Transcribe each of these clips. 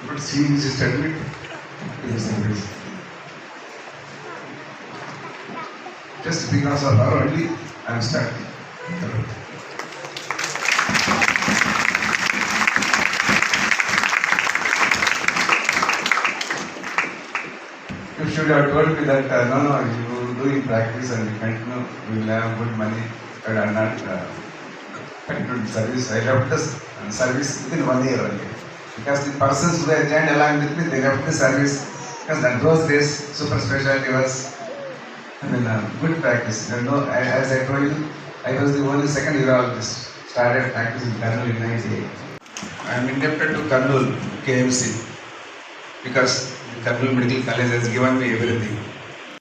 But she just admit to the service. Just because of her only, I am starting. You have told me that, uh, no, no, you do in practice and you continue, you will have good money, but I am not uh, continued service. I left the s- uh, service within one year only. Because the persons who joined along with me, they left the service. Because that those days, super specialty was, I mean, uh, good practice. You know, I- as I told you, I was the only second urologist started practice in Kurnool in 98. I am indebted to Kurnool KMC because the Kurnool Medical College has given me everything.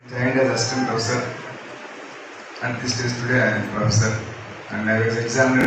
Joined as assistant professor and this is today I am professor and I was examined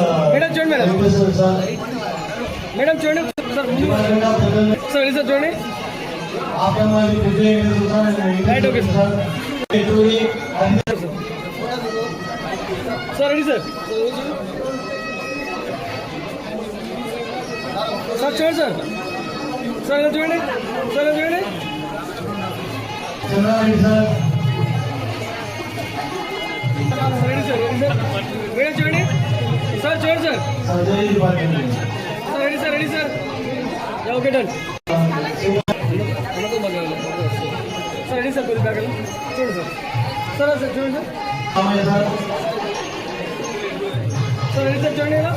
madam చూడండి sir ముందు sir వెళ్ళి sir చూడండి right okay sir sir ready sir sir చూడండి sir sir ఇలా చూడండి sir ఇలా చూడండి ready sir ready sir madam చూడండి సార్ చూడండి sir sir Ready sir ready sir yeah, okay done sir ready sir కొద్ది బ్యాగ్ చూడండి సార్ సార్ సార్ చూడండి సార్ సార్ రెడీ సార్ చూడండి ఇలా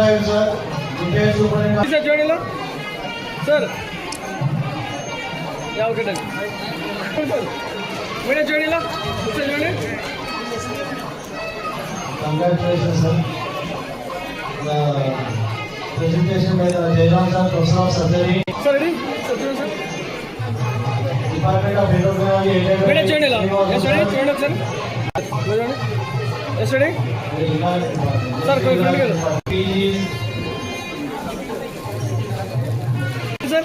రెడీ సార్ చూడండి ఇలా సార్ యా ఓకే డన్ చూడండి సార్ మేడం చూడండి ఇలా సార్ చూడండి Congratulations, sir. presentation by Jairam sir Prasad surgery surgery department of health का ये बेटे चेंज ला एसडी चेंज ला सर बोलोने एसडी सर कोई फ्रेंड के प्लीज़ सर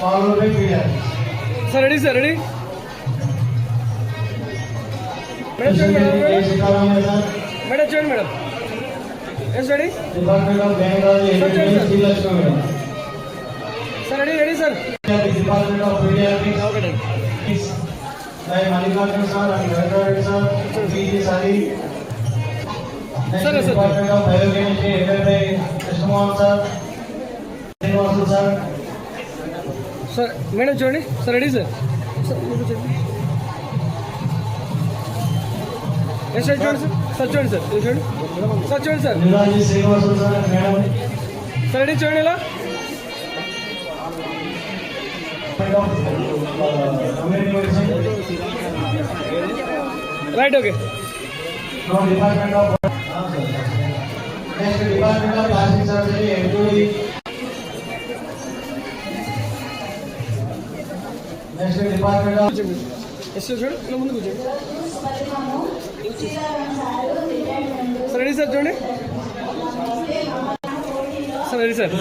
पावर पे PS sir ready sir ready बेटे चेंज मैडम बेटे change madam Yes ready Department of Gynecology, attended by Sri Lakshmi, madam. Sir ready ready sir Department of Pediatrics, okay done by Malikarjun sir and Veterinary sir, P.G. Sari. Next, Sir, sir. Department of Biochemistry, headed by Krishnamohan sir, Srinivasu sir, sir madam చూడండి sir ready sir sir sir చూడండి sir sir చూడండి sir ఇది చూడండి sir చూడండి sir Niraj Srinivasu sir, and madam. Sir ready చూడండి ఇలా Community medicine, right okay no department of. Next, department of plastic surgery, MD. Next, department of. Yes sir చూడండి ఇలా ముందు కూర్చోండి సార్ రెడీ సార్ చూడండి. Sir ready sir.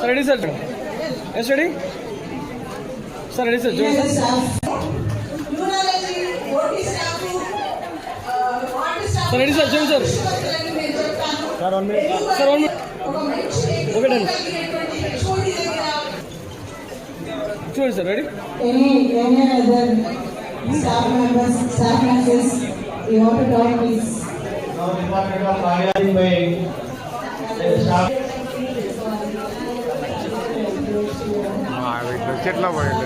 Sir ready sir చూడండి. Yes ready sir ready sir చూడండి sir. Ready sir చూడండి sir sir one minute sir one minute okay చూడండి sir ready any any other staff members, staff nurses, you want to talk, please. now department of cardiology by. uh, staff. చెట్ల పోయింది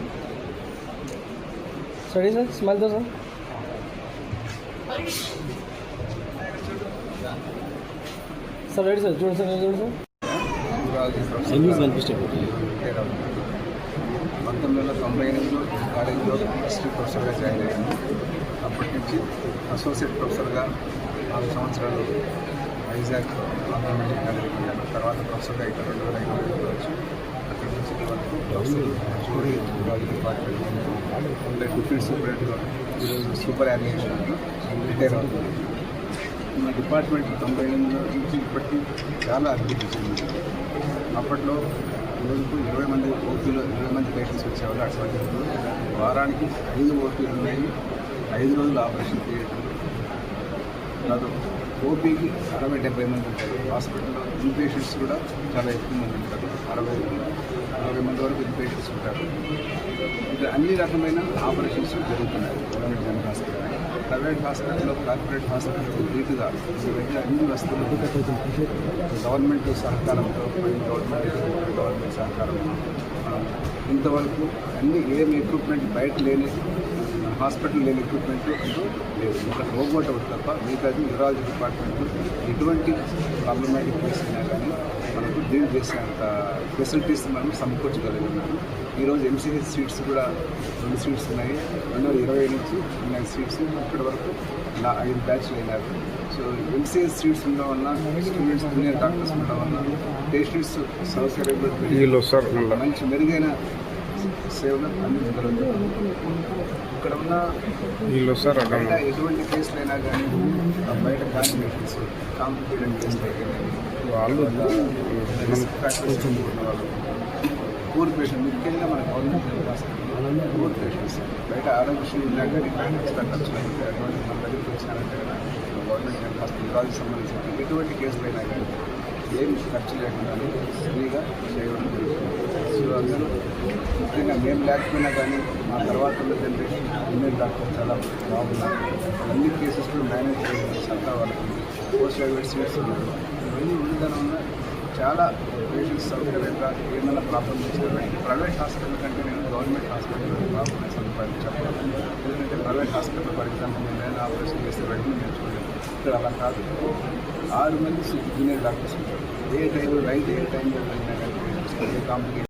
Ready sir స్మైల్తో sir sir ready sir చూడండి sir చూడండి sir పంతొమ్మిది వందల తొంభై ఎనిమిదిలో కాలేజీలో హిస్టరీ ప్రొఫెసర్గా జాయిన్ అయ్యాను. అప్పటి నుంచి అసోసియేట్ ప్రొఫెసర్గా నాలుగు సంవత్సరాలు వైజాగ్ ఆంధ్రమెడికల్ కాలేజీకి వెళ్ళాను. తర్వాత ప్రొఫెసర్గా ఇక్కడ రెండు వేల ఐదు వచ్చి అక్కడి నుంచి వరకు ప్రొఫెసర్ జూరాలజీ డిపార్ట్మెంట్ సూపరింటెండెంట్గా ఈరోజు సూపర్ యానిమేషన్ రిటైర్ అవుతుంది మా డిపార్ట్మెంట్ తొంభై ఎనిమిది నుంచి ఇప్పటికీ చాలా అభివృద్ధి చెందింది. అప్పట్లో రోజుకు ఇరవై మంది ఓపీలో ఇరవై మంది పేషెంట్స్ వచ్చేవాళ్ళు అటువంటి వారానికి ఐదు ఓపీలు ఉన్నాయి. ఐదు రోజులు ఆపరేషన్ థియేటర్. కాదు ఓపీకి అరవై డెబ్బై మంది ఉంటారు. హాస్పిటల్లో ఇన్ పేషెంట్స్ కూడా చాలా ఎక్కువ మంది ఉంటారు. అరవై అరవై మంది. వరకు ఇక్కడ అన్ని రకమైన ఆపరేషన్స్ జరుగుతున్నాయి. గవర్నమెంట్ జనరల్ హాస్పిటల్ ప్రైవేట్ హాస్పిటల్లో కార్పొరేట్ హాస్పిటల్ రీతిగా దగ్గర అన్ని వస్తువులు గవర్నమెంట్ సహకారంతో గవర్నమెంట్ గవర్నమెంట్ సహకారంతో. ఇంతవరకు అన్ని ఏం ఎక్విప్మెంట్ బయట లేని హాస్పిటల్ లేని ఎక్విప్మెంట్ అంటూ లేదు ఒక రోబోట్ ఒకటి తప్ప మిగతాది న్యూరాలజీ డిపార్ట్మెంట్ ఎటువంటి ప్రాబ్లమాటిక్ కేసు అయినా కానీ మనకు డీల్ చేసేంత ఫెసిలిటీస్ మనం సమకూర్చగలిగినాము. ఈరోజు ఎంసీహెచ్ సీట్స్ కూడా రెండు సీట్స్ ఉన్నాయి. రెండు వేల ఇరవై నుంచి ఉన్నాయి సీట్స్ ఇప్పటి వరకు నా ఐదు బ్యాచ్లు అయినారు సో ఎంసీహెచ్ సీట్స్ ఉండడం వల్ల స్టూడెంట్స్ జూనియర్ డాక్టర్స్ ఉండడం వల్ల పేషెంట్స్ సౌకర్యం మంచి మెరుగైన సేవలు అందించగలుగుతారు. ఇక్కడ ఉన్న ఎటువంటి కేసులైనా కానీ ఆ బయట కాంప్లికేషన్స్ కాంప్లికేటెడ్ కేసులు ఫ్యాక్టర్స్ వాళ్ళు వాళ్ళు పూర్ పేషెంట్ ముఖ్యంగా మన గవర్నమెంట్ పూర్ పేషెంట్స్ బయట ఆరోగ్యశ్రీ విషయం కానీ ఖర్చులు అయితే అటువంటి మన దగ్గరికి వచ్చినారంటే కదా గవర్నమెంట్ హాస్పిటల్ సంబంధించిన ఎటువంటి కేసులైనా కానీ ఏం ఖర్చు లేకుండా ఫ్రీగా చేయడం జరుగుతుంది. సో అందరూ ముఖ్యంగా మేము లేకపోయినా కానీ మా తర్వాత ఉన్న జనరేషన్ ఇండియన్ డాక్టర్ చాలా బాగున్నారు. అన్ని కేసెస్ కూడా మేనేజ్ చేయడం సత్తా వాళ్ళకి పోస్ట్ గ్రాడ్యుయేట్ సీట్స్ ఉన్నారు ఇవన్నీ ఉండడం వల్ల చాలా పేషెంట్స్ సౌకర్యంగా ఏమైనా ప్రాబ్లమ్ వచ్చినా ప్రైవేట్ హాస్పిటల్ కంటే నేను గవర్నమెంట్ హాస్పిటల్ ప్రాబ్లం సదుపాయాలు చెప్పాలి ఎందుకంటే ప్రైవేట్ హాస్పిటల్ ఫర్ ఎగ్జాంపుల్ నేను ఏదైనా ఆపరేషన్ చేస్తే వెంటనే నేను చూడలేదు ఇక్కడ అలా కాదు. ఆరు మంది జూనియర్ డాక్టర్స్ ఉంటారు. ఏ టైంలో రైట్ ఏ టైంలో వెళ్ళినా కానీ కాంప్లికేషన్